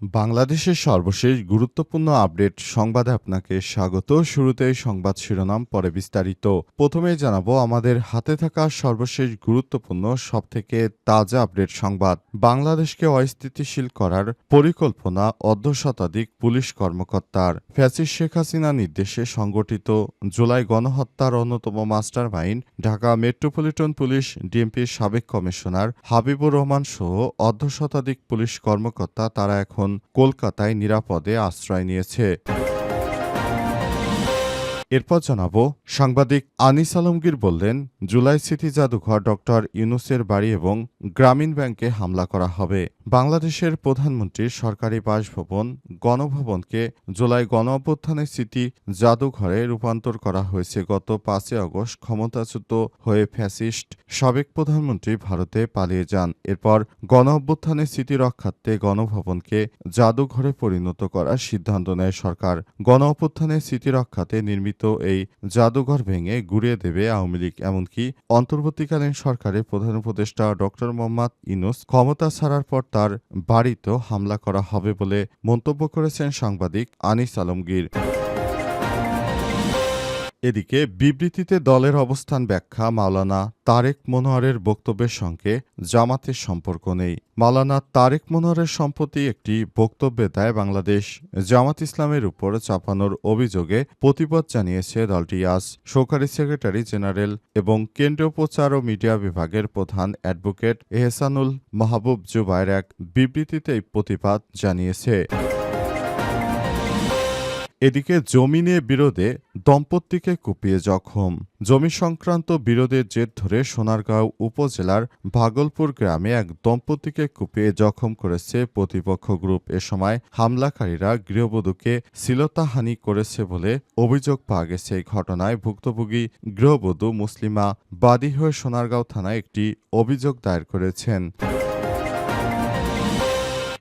বাংলাদেশের সর্বশেষ গুরুত্বপূর্ণ আপডেট সংবাদে আপনাকে স্বাগত। শুরুতেই সংবাদ শিরোনাম, পরে বিস্তারিত। প্রথমেই জানাব, আমাদের হাতে থাকা সর্বশেষ গুরুত্বপূর্ণ, সবথেকে তাজা আপডেট সংবাদ। বাংলাদেশকে অস্থিতিশীল করার পরিকল্পনা অর্ধ শতাধিক পুলিশ কর্মকর্তার। ফ্যাসিস শেখ হাসিনা নির্দেশে সংগঠিত জুলাই গণহত্যার অন্যতম mastermind Dhaka metropolitan police ডিএমপির সাবেক কমিশনার হাবিবুর রহমান সহ অর্ধ শতাধিক পুলিশ কর্মকর্তা, তারা এখন কলকাতায় নিরাপদে আশ্রয় নিয়েছে। এরপর জানাব, সাংবাদিক আনিস আলমগীর বললেন, জুলাই স্মৃতি জাদুঘর ডক্টর ইউনুসের বাড়ি এবং গ্রামীণ ব্যাংকে হামলা করা হবে। বাংলাদেশের প্রধানমন্ত্রীর সরকারি বাসভবন, গণভবনকে জুলাই গণ অভ্যুত্থানের স্মৃতি জাদুঘরে রূপান্তর করা হয়েছে। গত পাঁচই আগস্ট ক্ষমতাচ্যুত হয়ে ফ্যাসিস্ট সাবেক প্রধানমন্ত্রী ভারতে পালিয়ে যান। এরপর গণ অভ্যুত্থানের স্মৃতি রক্ষার্থে গণভবনকে জাদুঘরে পরিণত করার সিদ্ধান্ত নেয় সরকার। গণ অভ্যুত্থানের স্মৃতি রক্ষাতে নির্মিত এই জাদুঘর ভেঙে গুড়িয়ে দেবে আওয়ামী লীগ, এমনকি অন্তর্বর্তীকালীন সরকারের প্রধান উপদেষ্টা ডক্টর মোহাম্মদ ইনুস ক্ষমতা ছাড়ার পর তার বাড়িতেও হামলা করা হবে বলে মন্তব্য করেছেন সাংবাদিক আনিস আলমগীর। এদিকে বিবৃতিতে দলের অবস্থান ব্যাখ্যা মাওলানা তারেক মনোয়ারের বক্তব্যের সঙ্গে জামাতের সম্পর্ক নেই। মাওলানা তারেক মনোয়ারের সম্প্রতি একটি বক্তব্যে দেয় বাংলাদেশ জামাত ইসলামের উপর চাপানোর অভিযোগে প্রতিবাদ জানিয়েছে দলটি। আজ সরকারি সেক্রেটারি জেনারেল এবং কেন্দ্রীয় প্রচার ও মিডিয়া বিভাগের প্রধান অ্যাডভোকেট এহসানুল মাহবুব জুবাইর এক বিবৃতিতে প্রতিবাদ জানিয়েছে। এদিকে জমি নিয়ে বিরোধে দম্পতিকে কুপিয়ে জখম। জমি সংক্রান্ত বিরোধের জের ধরে সোনারগাঁও উপজেলার ভাগলপুর গ্রামে এক দম্পতিকে কুপিয়ে জখম করেছে প্রতিপক্ষ গ্রুপ। এ সময় হামলাকারীরা গৃহবধূকে শ্লীলতাহানি করেছে বলে অভিযোগ পাওয়া গেছে। এই ঘটনায় ভুক্তভোগী গৃহবধূ মুসলিমা বাদী হয়ে সোনারগাঁও থানায় একটি অভিযোগ দায়ের করেছেন।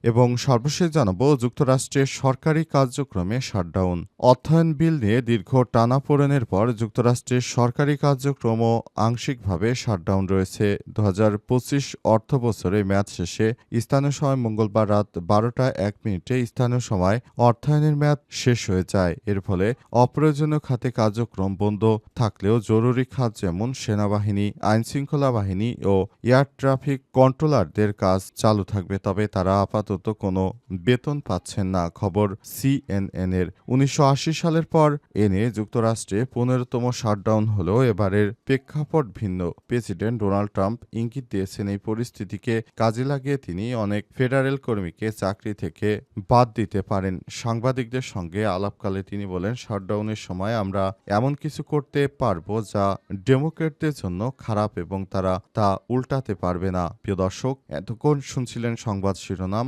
এবং সর্বশেষ জানাব যুক্তরাষ্ট্রের সরকারি কার্যক্রমে শাটডাউন। অর্থায়ন বিল নিয়ে দীর্ঘ টানাপোড়েনের পর যুক্তরাষ্ট্রের সরকারি কার্যক্রমও আংশিকভাবে শাটডাউন রয়েছে। দু হাজার পঁচিশ অর্থ বছরে মেয়াদ শেষে স্থানীয় সময় মঙ্গলবার রাত বারোটা এক মিনিটে স্থানীয় সময় অর্থায়নের মেয়াদ শেষ হয়ে যায়। এর ফলে অপ্রয়োজনীয় খাতে কার্যক্রম বন্ধ থাকলেও জরুরি খাত যেমন সেনাবাহিনী, আইনশৃঙ্খলা বাহিনী ও এয়ার ট্রাফিক কন্ট্রোলারদের কাজ চালু থাকবে, তবে তারা আপাতত কোনো বেতন পাচ্ছেন না, খবর সিএনএন এর। উনিশশো আশি সালের পর এ নিয়ে যুক্তরাষ্ট্রে পনেরোতম শাটডাউন হলেও এবারের প্রেক্ষাপট ভিন্ন। প্রেসিডেন্ট ডোনাল্ড ট্রাম্প ইঙ্গিত দিয়েছেন এই পরিস্থিতিকে কাজে লাগিয়ে তিনি অনেক ফেডারেল কর্মীকে চাকরি থেকে বাদ দিতে পারেন। সাংবাদিকদের সঙ্গে আলাপকালে তিনি বলেন, শাটডাউনের সময় আমরা এমন কিছু করতে পারব যা ডেমোক্রেটদের জন্য খারাপ এবং তারা তা উল্টাতে পারবে না। প্রিয় দর্শক, এতক্ষণ শুনছিলেন সংবাদ শিরোনাম।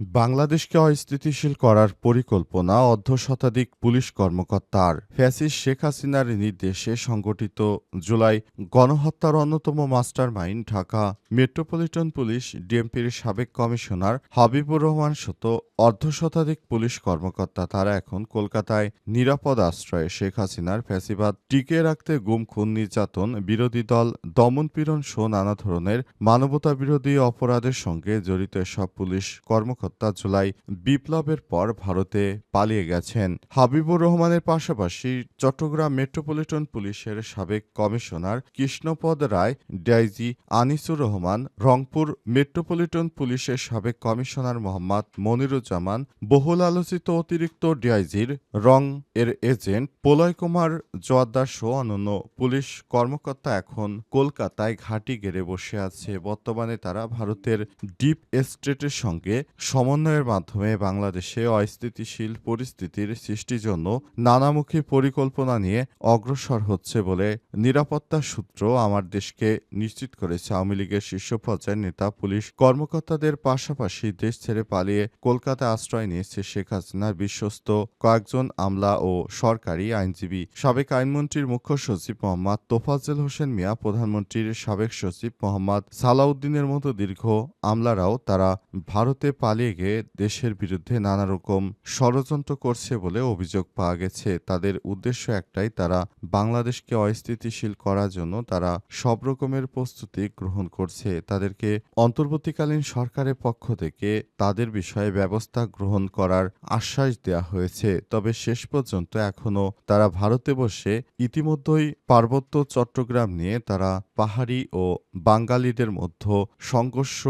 বাংলাদেশকে অস্থিতিশীল করার পরিকল্পনা অর্ধ শতাধিক পুলিশ কর্মকর্তার ফ্যাসিস শেখ হাসিনার নির্দেশে সংগঠিত জুলাই গণহত্যার অন্যতম mastermind Dhaka metropolitan police ডিএমপির সাবেক কমিশনার হাবিবুর রহমান সত অর্ধ শতাধিক পুলিশ কর্মকর্তা তারা এখন কলকাতায় নিরাপদ আশ্রয়ে। শেখ হাসিনার ফ্যাসিবাদ টিকে রাখতে গুম, খুন, নির্যাতন, বিরোধী দল দমনপীড়ন সহ নানা ধরনের মানবতা বিরোধী অপরাধের সঙ্গে জড়িত সব পুলিশ কর্মকর্তা জুলাই বিপ্লবের পর ভারতে পালিয়ে গেছেন। হাবিবুর রহমানের পাশাপাশি চট্টগ্রাম মেট্রোপলিটন পুলিশের সাবেক commissioner Krishnapada Roy, DIG Anisur Rahman, Rangpur metropolitan পুলিশের সাবেক কমিশনার মোহাম্মদ মনিরুজ্জামান, বহুল আলোচিত অতিরিক্ত ডিআইজির রং এর এজেন্ট প্রলয় কুমার জোয়াদ্দার সহ অন্যান্য পুলিশ কর্মকর্তা এখন কলকাতায় ঘাঁটি গেড়ে বসে আছে। বর্তমানে তারা ভারতের ডিপ এস্টেটের সঙ্গে সমন্বয়ের মাধ্যমে বাংলাদেশে অস্থিতিশীল পরিস্থিতির সৃষ্টির জন্য নানামুখী পরিকল্পনা নিয়ে অগ্রসর হচ্ছে বলে নিরাপত্তা সূত্র আমার দেশকে নিশ্চিত করেছে। আওয়ামী লীগের শীর্ষ পর্যায়ের নেতা, পুলিশ কর্মকর্তাদের পাশাপাশি দেশ ছেড়ে পালিয়ে কলকাতায় আশ্রয় নিয়েছে শেখ হাসিনার বিশ্বস্ত কয়েকজন আমলা ও সরকারি আইনজীবী। সাবেক আইনমন্ত্রীর মুখ্য সচিব মোহাম্মদ তোফাজ্জল হোসেন মিয়া, প্রধানমন্ত্রীর সাবেক সচিব মোহাম্মদ সালাউদ্দিনের মতো দীর্ঘ আমলারাও তারা ভারতে পালিয়ে গিয়ে দেশের বিরুদ্ধে নানা রকম ষড়যন্ত্র করছে বলে অভিযোগ পাওয়া গেছে। তাদের উদ্দেশ্য একটাই, তারা বাংলাদেশকে অস্থিতিশীল করার জন্য তারা সব রকমের প্রস্তুতি গ্রহণ করছে। তাদেরকে অন্তর্বর্তীকালীন সরকারের পক্ষ থেকে তাদের বিষয়ে ব্যবস্থা গ্রহণ করার আশ্বাস দেওয়া হয়েছে। তবে শেষ পর্যন্ত এখনও তারা ভারতে বসে ইতিমধ্যেই পার্বত্য চট্টগ্রাম নিয়ে তারা পাহাড়ি ও বাঙালিদের মধ্যে সংঘর্ষ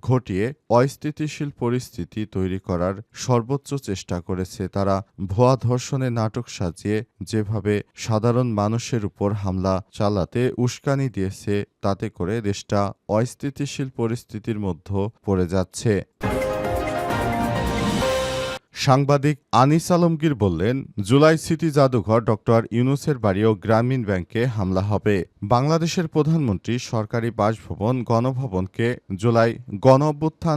ঘটিয়ে অস্থিতিশীল পরিস্থিতি তৈরি করার সর্বোচ্চ চেষ্টা করেছে। তারা ভুয়া ধর্ষণে নাটক সাজিয়ে যেভাবে সাধারণ মানুষের উপর হামলা চালাতে উস্কানি দিয়েছে, তাতে করে দেশটা অস্থিতিশীল পরিস্থিতির মধ্যে পড়ে যাচ্ছে। সাংবাদিক আনিস আলমগীর বললেন, জুলাই সিটি জাদুঘর ডক্টর ইউনুসের বাড়ি ও গ্রামীণ ব্যাংকে হামলা হবে। বাংলাদেশের প্রধানমন্ত্রী সরকারি বাসভবন গণভবনকে জুলাই গণ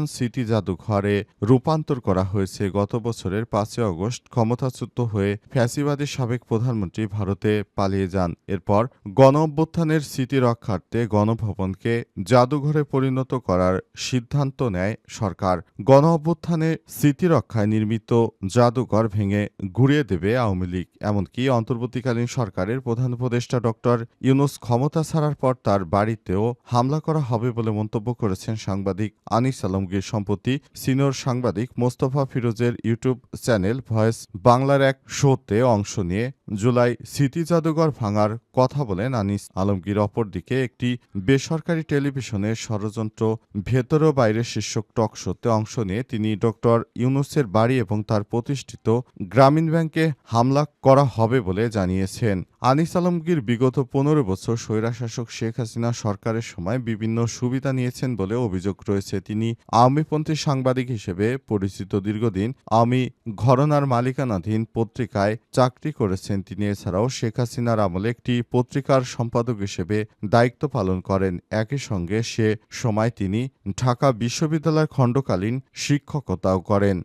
সিটি জাদুঘরে রূপান্তর করা হয়েছে। গত বছরের পাঁচই আগস্ট ক্ষমতাচ্যুত হয়ে ফ্যাসিবাদী সাবেক প্রধানমন্ত্রী ভারতে পালিয়ে যান। এরপর গণ অভ্যুত্থানের স্মৃতি রক্ষার্থে গণভবনকে জাদুঘরে পরিণত করার সিদ্ধান্ত নেয় সরকার। গণ অভ্যুত্থানে স্মৃতি রক্ষায় নির্মিত জাদুঘর ভেঙে ঘুরিয়ে দেবে আওয়ামী লীগ, এমনকি অন্তর্বর্তীকালীন সরকারের প্রধান উপদেষ্টা ডক্টর ইউনুস ক্ষমতা ছাড়ার পর তার বাড়িতেও হামলা করা হবে বলে মন্তব্য করেছেন সাংবাদিক আনিস আলমগীর। সম্প্রতি সিনিয়র সাংবাদিক মোস্তফা ফিরোজের ইউটিউব চ্যানেল ভয়েস বাংলার এক শোতে অংশ নিয়ে জুলাই স্মৃতি জাদুঘর ভাঙার কথা বলেন আনিস আলমগীর। অপরদিকে একটি বেসরকারি টেলিভিশনের ষড়যন্ত্র ভেতর ও বাইরে শীর্ষক টক শোতে অংশ নিয়ে তিনি ডক্টর ইউনুসের বাড়ি এবং তার প্রতিষ্ঠিত গ্রামীণ ব্যাংকে হামলা করা হবে বলে জানিয়েছেন। আনিস আলমগীর বিগত পনেরো বছর স্বৈরাশাসক শেখ হাসিনা সরকারের সময় বিভিন্ন সুবিধা নিয়েছেন বলে অভিযোগ রয়েছে। তিনি আওয়ামীপন্থী সাংবাদিক হিসেবে পরিচিত। দীর্ঘদিন আওয়ামী ঘরনার মালিকানাধীন পত্রিকায় চাকরি করেছেন। তিনি এছাড়াও শেখ হাসিনার আমলে একটি পত্রিকার সম্পাদক হিসেবে দায়িত্ব পালন করেন। একই সঙ্গে সে সময় তিনি ঢাকা বিশ্ববিদ্যালয়ের খণ্ডকালীন শিক্ষকতাও করেন।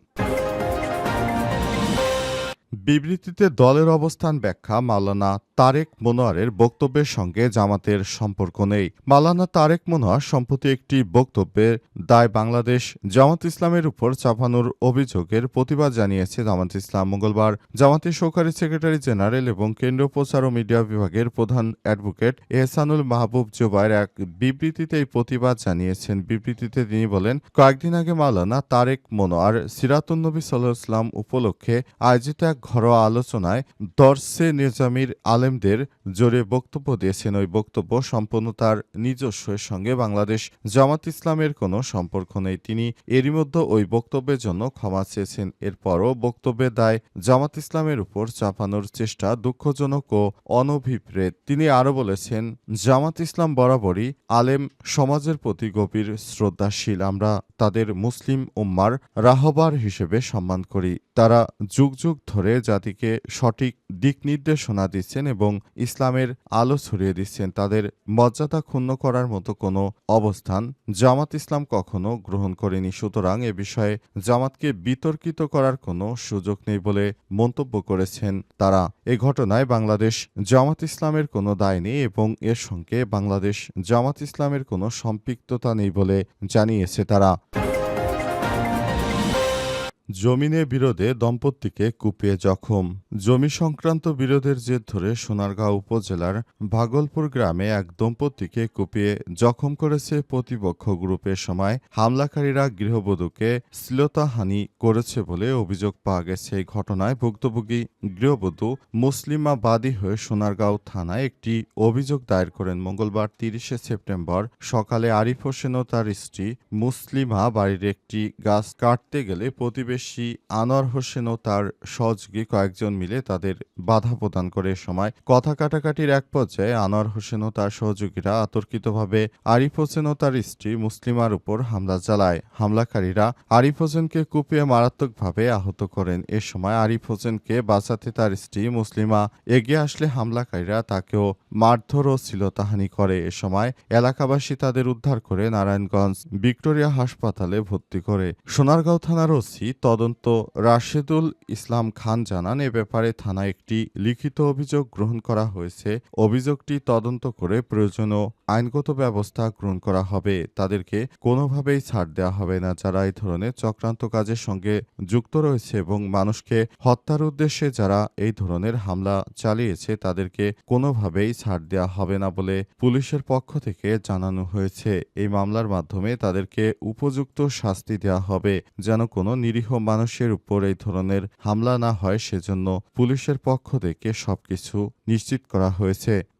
বিবৃতিতে দলের অবস্থান ব্যাখ্যা মালানা তারেক মনোয়ারের বক্তব্যের সঙ্গে জামাতের সম্পর্ক নেই। মালানা তারেক মনোয়ার সম্প্রতি একটি বক্তব্যে দায় বাংলাদেশ জামাত ইসলামের উপর চাপানোর অভিযোগের প্রতিবাদ জানিয়েছে জামাত ইসলাম। মঙ্গলবার জামাতের সহকারী সেক্রেটারি জেনারেল এবং কেন্দ্রীয় প্রচার ও মিডিয়া বিভাগের প্রধান অ্যাডভোকেট এহসানুল মাহবুব জোবাইর এক বিবৃতিতে এই প্রতিবাদ জানিয়েছেন। বিবৃতিতে তিনি বলেন, কয়েকদিন আগে মালানা তারেক মনোয়ার সিরাতুন্নবী সাল্লাহ ইসলাম উপলক্ষে আয়োজিত এক ঘরোয়া আলোচনায় দর্শে নিজামির আলেমদের জোরে বক্তব্য দিয়েছেন। ওই বক্তব্য সম্পূর্ণ তার নিজস্বের সঙ্গে বাংলাদেশ জামাত ইসলামের কোনো সম্পর্ক নেই। তিনি এরই মধ্যে ওই বক্তব্যের জন্য ক্ষমা চেয়েছেন। এরপরও বক্তব্যের দায় জামাত ইসলামের উপর চাপানোর চেষ্টা দুঃখজনক ও অনভিপ্রেত। তিনি আরও বলেছেন, জামাত ইসলাম বরাবরই আলেম সমাজের প্রতি গভীর শ্রদ্ধাশীল। আমরা তাদের মুসলিম উম্মার রাহবার হিসেবে সম্মান করি। তারা যুগ যুগ ধরে জাতিকে সঠিক দিক নির্দেশনা দিচ্ছেন এবং ইসলামের আলো ছড়িয়ে দিচ্ছেন। তাদের মর্যাদা ক্ষুণ্ণ করার মতো কোনো অবস্থান জামাত ইসলাম কখনো গ্রহণ করেনি। সুতরাং এ বিষয়ে জামাতকে বিতর্কিত করার কোনো সুযোগ নেই বলে মন্তব্য করেছেন তারা। এ ঘটনায় বাংলাদেশ জামাত ইসলামের কোনো দায় নেই এবং এর সঙ্গে বাংলাদেশ জামাত ইসলামের কোনো সম্পৃক্ততা নেই বলে জানিয়েছে তারা। জমিনে বিরোধে দম্পতিকে কুপিয়ে জখম। জমি সংক্রান্ত বিরোধের জের ধরে সোনারগাঁও উপজেলার ভাগলপুর গ্রামে এক দম্পতিকে কুপিয়ে জখম করেছে প্রতিপক্ষ গ্রুপের সময় হামলাকারীরা গৃহবধূকে শ্লীলতাহানি করেছে বলে অভিযোগ পাওয়া গেছে। এই ঘটনায় ভুক্তভোগী গৃহবধূ মুসলিমা বাদী হয়ে সোনারগাঁও থানায় একটি অভিযোগ দায়ের করেন। মঙ্গলবার তিরিশে সেপ্টেম্বর সকালে আরিফ হোসেন ও তার স্ত্রী মুসলিমা বাড়ির একটি গাছ কাটতে গেলে প্রতিবেশী প্রতিবেশী আনোয়ার হোসেন ও তার সহযোগী কয়েকজন মিলে তাদের বাধা প্রদান করে সময় কথা কাটাকাটির এক পর্যায়ে আনোয়ার হোসেন ও তার সহযোগীরা আতর্কিতভাবে আরিফ হোসেন ও তার স্ত্রী মুসলিমার উপর হামলা চালায়। হামলাকারীরা আরিফ হোসেনকে কুপিয়ে মারাত্মকভাবে আহত করেন। এ সময় আরিফ হোসেনকে বাঁচাতে তার স্ত্রী মুসলিমা এগিয়ে আসলে হামলাকারীরা তাকেও মারধর ও শ্লীলতাহানি করে। এ সময় এলাকাবাসী তাদের উদ্ধার করে নারায়ণগঞ্জ ভিক্টোরিয়া হাসপাতালে ভর্তি করে। সোনারগাঁও থানার ওসি তদন্ত। রাশেদুল ইসলাম খান জানান, এ ব্যাপারে থানায় একটি লিখিত অভিযোগ গ্রহণ করা হয়েছে। অভিযোগটি তদন্ত করে প্রয়োজনীয় আইনগত ব্যবস্থা গ্রহণ করা হবে। তাদেরকে কোনোভাবেই ছাড় দেওয়া হবে না। যারা এই ধরনের চক্রান্ত কাজের সঙ্গে যুক্ত রয়েছে এবং মানুষকে হত্যার উদ্দেশ্যে যারা এই ধরনের হামলা চালিয়েছে, তাদেরকে কোনোভাবেই ছাড় দেওয়া হবে না বলে পুলিশের পক্ষ থেকে জানানো হয়েছে। এই মামলার মাধ্যমে তাদেরকে উপযুক্ত শাস্তি দেওয়া হবে। যেন কোনো নিরীহ মানুষের উপর এই ধরনের হামলা না হয়, সেজন্য পুলিশের পক্ষ থেকে সবকিছু নিশ্চিত করা হয়েছে।